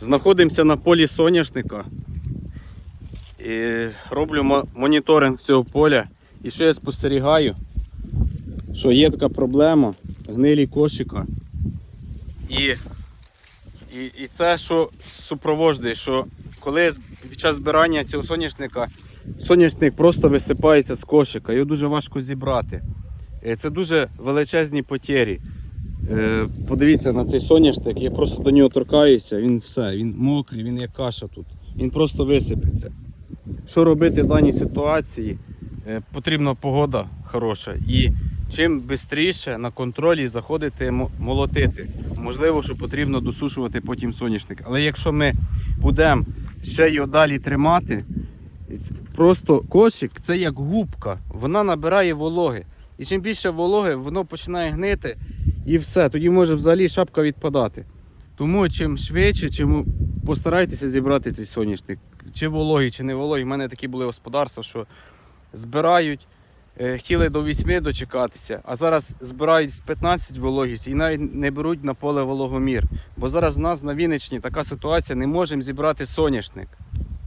Знаходимося на полі соняшника. І роблю моніторинг цього поля. І що я спостерігаю, що є така проблема гнилі кошика. І, і, і це, що супроводжує, що коли під час збирання цього соняшника соняшник просто висипається з кошика, його дуже важко зібрати. Е, Це дуже величезні потері. Е, Подивіться на цей соняшник, я просто до нього торкаюся, він все, він мокрий, він як каша тут. Він просто висипеться. Що робити в даній ситуації? Е, Потрібна погода хороша. І чим швидше на контролі заходити молотити. Можливо, що потрібно досушувати потім соняшник. Але якщо ми будемо ще його далі тримати, просто кошик це як губка, вона набирає вологи. І чим більше вологи, воно починає гнити і все. Тоді може взагалі шапка відпадати. Тому чим швидше, чим постарайтеся зібрати цей соняшник. Чи вологий, чи не вологий. У мене такі були господарства, що збирають, е, хотіли до 8 дочекатися, а зараз збирають з 15 вологість і навіть не беруть на поле вологомір. Бо зараз в нас на Вінниччині така ситуація, не можемо зібрати соняшник.